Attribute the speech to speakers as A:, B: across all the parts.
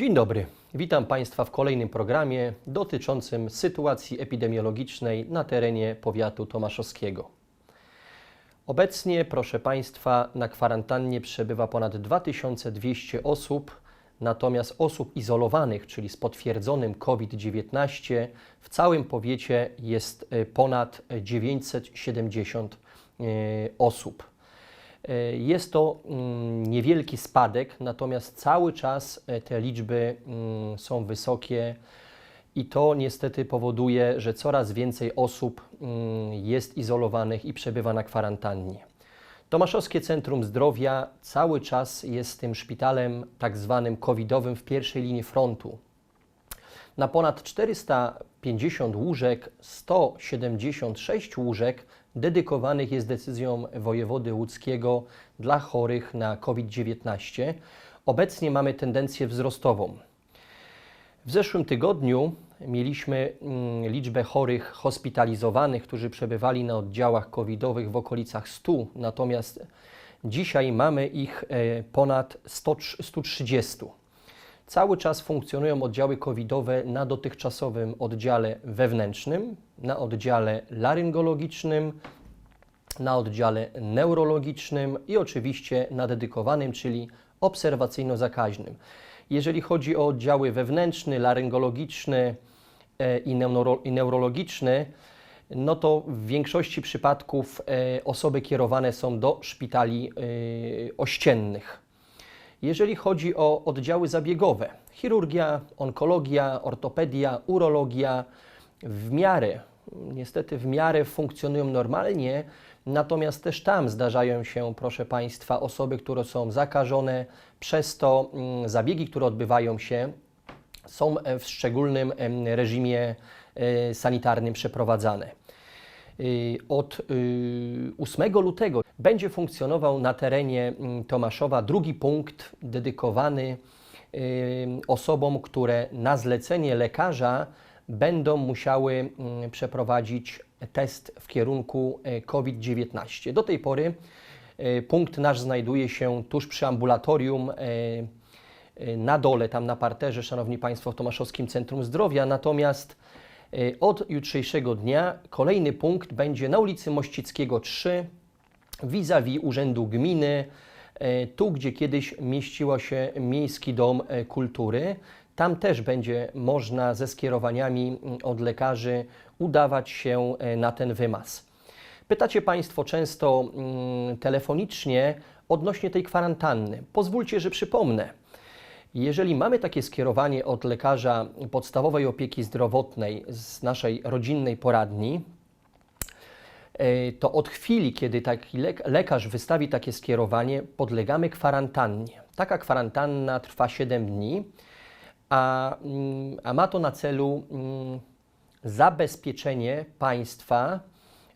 A: Dzień dobry. Witam Państwa w kolejnym programie dotyczącym sytuacji epidemiologicznej na terenie powiatu tomaszowskiego. Obecnie, proszę Państwa, na kwarantannie przebywa ponad 2200 osób, natomiast osób izolowanych, czyli z potwierdzonym COVID-19, w całym powiecie jest e, ponad 970 e, osób. E, Jest to mm, niewielki spadek, natomiast cały czas e, te liczby mm, są wysokie i to niestety powoduje, że coraz więcej osób mm, jest izolowanych i przebywa na kwarantannie. Tomaszowskie Centrum Zdrowia cały czas jest tym szpitalem tak zwanym covidowym w pierwszej linii frontu. Na ponad 450 łóżek 176 łóżek dedykowanych jest decyzją wojewody łódzkiego dla chorych na COVID-19. Obecnie mamy tendencję wzrostową. W zeszłym tygodniu mieliśmy mm, liczbę chorych hospitalizowanych, którzy przebywali na oddziałach covidowych w okolicach 100, natomiast dzisiaj mamy ich e, ponad 100, 130. Cały czas funkcjonują oddziały covidowe na dotychczasowym oddziale wewnętrznym, na oddziale laryngologicznym, na oddziale neurologicznym i oczywiście na dedykowanym, czyli obserwacyjno-zakaźnym. Jeżeli chodzi o oddziały wewnętrzny, laryngologiczny e, i, neuro, i neurologiczny, no to w większości przypadków e, osoby kierowane są do szpitali e, ościennych. Jeżeli chodzi o oddziały zabiegowe, chirurgia, onkologia, ortopedia, urologia, w miarę, niestety w miarę funkcjonują normalnie, natomiast też tam zdarzają się, proszę Państwa, osoby, które są zakażone, przez to mm, zabiegi, które odbywają się, są e, w szczególnym reżimie e, sanitarnym przeprowadzane. Y, Od y, 8 lutego będzie funkcjonował na terenie mm, Tomaszowa drugi punkt dedykowany y, osobom, które na zlecenie lekarza będą musiały mm, przeprowadzić test w kierunku e, COVID-19. Do tej pory e, punkt nasz znajduje się tuż przy ambulatorium na dole, tam na parterze, Szanowni Państwo, w Tomaszowskim Centrum Zdrowia. Natomiast od jutrzejszego dnia kolejny punkt będzie na ulicy Mościckiego 3, vis-a-vis Urzędu Gminy, e, tu gdzie kiedyś mieściło się Miejski Dom e, Kultury. Tam też będzie można ze skierowaniami mm, od lekarzy udawać się e, na ten wymaz. Pytacie Państwo często mm, telefonicznie odnośnie tej kwarantanny. Pozwólcie, że przypomnę. Jeżeli mamy takie skierowanie od lekarza podstawowej opieki zdrowotnej z naszej rodzinnej poradni, to od chwili, kiedy taki lek- lekarz wystawi takie skierowanie, podlegamy kwarantannie. Taka kwarantanna trwa 7 dni, a, mm, a ma to na celu mm, zabezpieczenie państwa,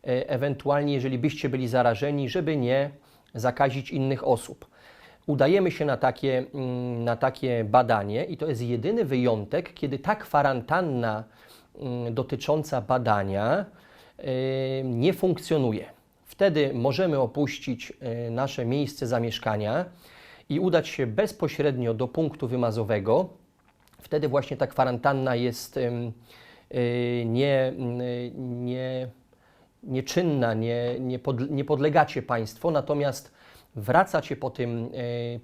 A: e, ewentualnie jeżeli byście byli zarażeni, żeby nie zakazić innych osób. Udajemy się na takie, mm, na takie badanie i to jest jedyny wyjątek, kiedy ta kwarantanna dotycząca badania e, nie funkcjonuje. Wtedy możemy opuścić e, nasze miejsce zamieszkania i udać się bezpośrednio do punktu wymazowego. Wtedy właśnie ta kwarantanna jest e, nie, mm, nie, nieczynna, nie, nie, pod, nie podlegacie Państwo, natomiast wracacie po tym,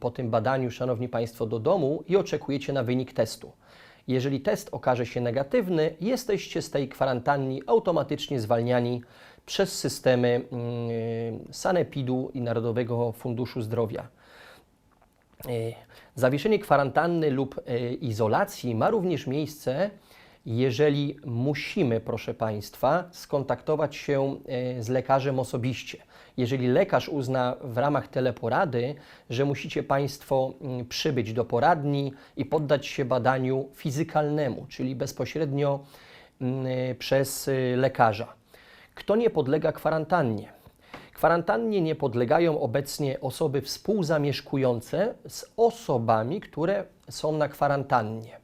A: po tym badaniu, Szanowni Państwo, do domu i oczekujecie na wynik testu. Jeżeli test okaże się negatywny, jesteście z tej kwarantanny automatycznie zwalniani przez systemy mm, Sanepidu i Narodowego Funduszu Zdrowia. E, Zawieszenie kwarantanny lub e, izolacji ma również miejsce, jeżeli musimy, proszę Państwa, skontaktować się e, z lekarzem osobiście. Jeżeli lekarz uzna w ramach teleporady, że musicie Państwo mm, przybyć do poradni i poddać się badaniu fizykalnemu, czyli bezpośrednio mm, przez e, lekarza. Kto nie podlega kwarantannie? Kwarantannie nie podlegają obecnie osoby współzamieszkujące z osobami, które są na kwarantannie.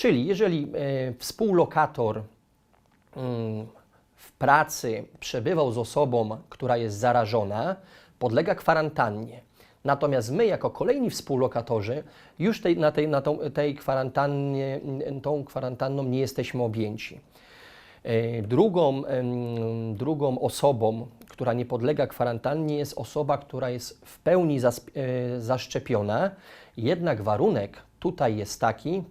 A: Czyli jeżeli e, współlokator mm, w pracy przebywał z osobą, która jest zarażona, podlega kwarantannie. Natomiast my, jako kolejni współlokatorzy, już tej, na tej, na tą, tej kwarantannie, tą kwarantanną nie jesteśmy objęci. E, Drugą, drugą osobą, która nie podlega kwarantannie, jest osoba, która jest w pełni e, zaszczepiona. Jednak warunek tutaj jest taki,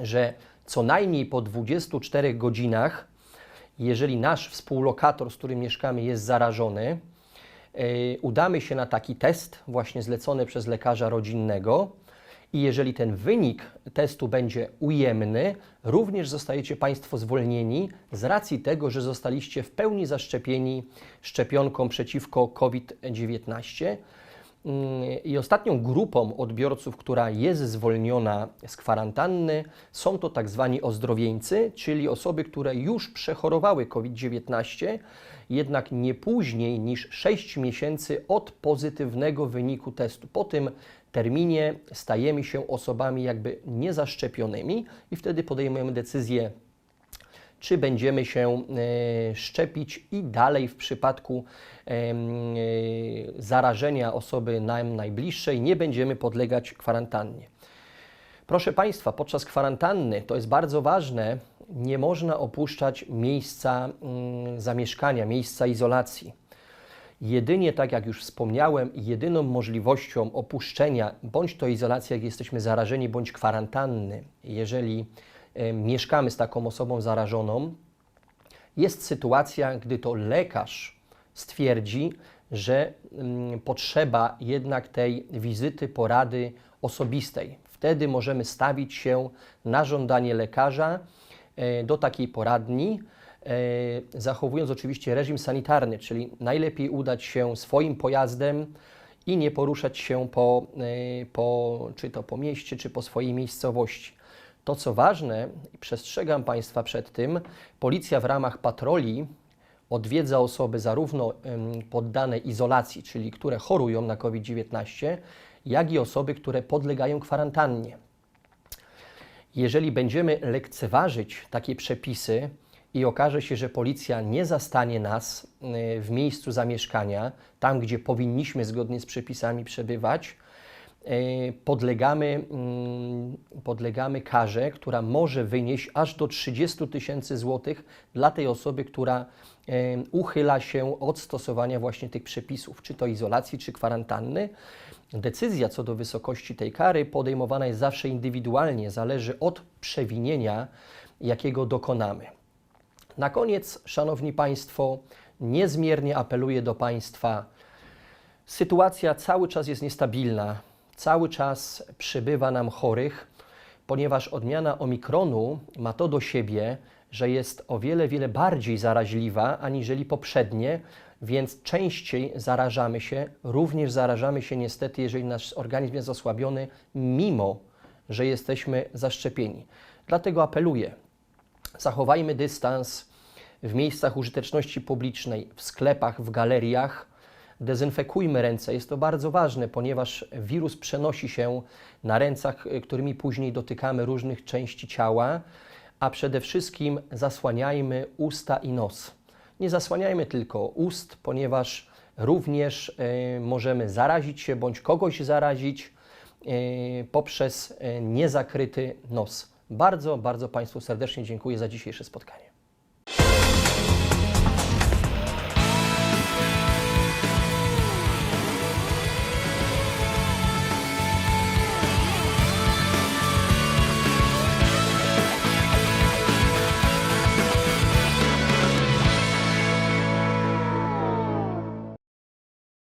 A: że co najmniej po 24 godzinach, jeżeli nasz współlokator, z którym mieszkamy, jest zarażony, e, udamy się na taki test, właśnie zlecony przez lekarza rodzinnego. I jeżeli ten wynik testu będzie ujemny, również zostajecie Państwo zwolnieni z racji tego, że zostaliście w pełni zaszczepieni szczepionką przeciwko COVID-19. Mm, I ostatnią grupą odbiorców, która jest zwolniona z kwarantanny, są to tak zwani ozdrowieńcy, czyli osoby, które już przechorowały COVID-19, jednak nie później niż 6 miesięcy od pozytywnego wyniku testu. Po tym terminie stajemy się osobami jakby niezaszczepionymi i wtedy podejmujemy decyzję, czy będziemy się e, szczepić i dalej w przypadku e, zarażenia osoby nam najbliższej nie będziemy podlegać kwarantannie. Proszę Państwa, podczas kwarantanny to jest bardzo ważne, nie można opuszczać miejsca mm, zamieszkania, miejsca izolacji. Jedynie, tak jak już wspomniałem, jedyną możliwością opuszczenia bądź to izolacja, jak jesteśmy zarażeni, bądź kwarantanny, jeżeli mieszkamy z taką osobą zarażoną, jest sytuacja, gdy to lekarz stwierdzi, że potrzeba jednak tej wizyty, porady osobistej. Wtedy możemy stawić się na żądanie lekarza e, do takiej poradni, e, zachowując oczywiście reżim sanitarny, czyli najlepiej udać się swoim pojazdem i nie poruszać się po, e, po, czy to po mieście, czy po swojej miejscowości. To co ważne, przestrzegam Państwa przed tym, policja w ramach patroli odwiedza osoby zarówno poddane izolacji, czyli które chorują na COVID-19, jak i osoby, które podlegają kwarantannie. Jeżeli będziemy lekceważyć takie przepisy i okaże się, że policja nie zastanie nas y, w miejscu zamieszkania, tam gdzie powinniśmy zgodnie z przepisami przebywać, podlegamy, mm, podlegamy karze, która może wynieść aż do 30 tysięcy złotych dla tej osoby, która y, uchyla się od stosowania właśnie tych przepisów, czy to izolacji, czy kwarantanny. Decyzja co do wysokości tej kary podejmowana jest zawsze indywidualnie, zależy od przewinienia, jakiego dokonamy. Na koniec, Szanowni Państwo, niezmiernie apeluję do Państwa. Sytuacja cały czas jest niestabilna, cały czas przybywa nam chorych, ponieważ odmiana omikronu ma to do siebie, że jest o wiele, wiele bardziej zaraźliwa aniżeli poprzednie, więc częściej zarażamy się, również zarażamy się niestety, jeżeli nasz organizm jest osłabiony, mimo że jesteśmy zaszczepieni. Dlatego apeluję, zachowajmy dystans w miejscach użyteczności publicznej, w sklepach, w galeriach. Dezynfekujmy ręce. Jest to bardzo ważne, ponieważ wirus przenosi się na rękach, y, którymi później dotykamy różnych części ciała, a przede wszystkim zasłaniajmy usta i nos. Nie zasłaniajmy tylko ust, ponieważ również y, możemy zarazić się bądź kogoś zarazić y, poprzez y, niezakryty nos. Bardzo, bardzo Państwu serdecznie dziękuję za dzisiejsze spotkanie.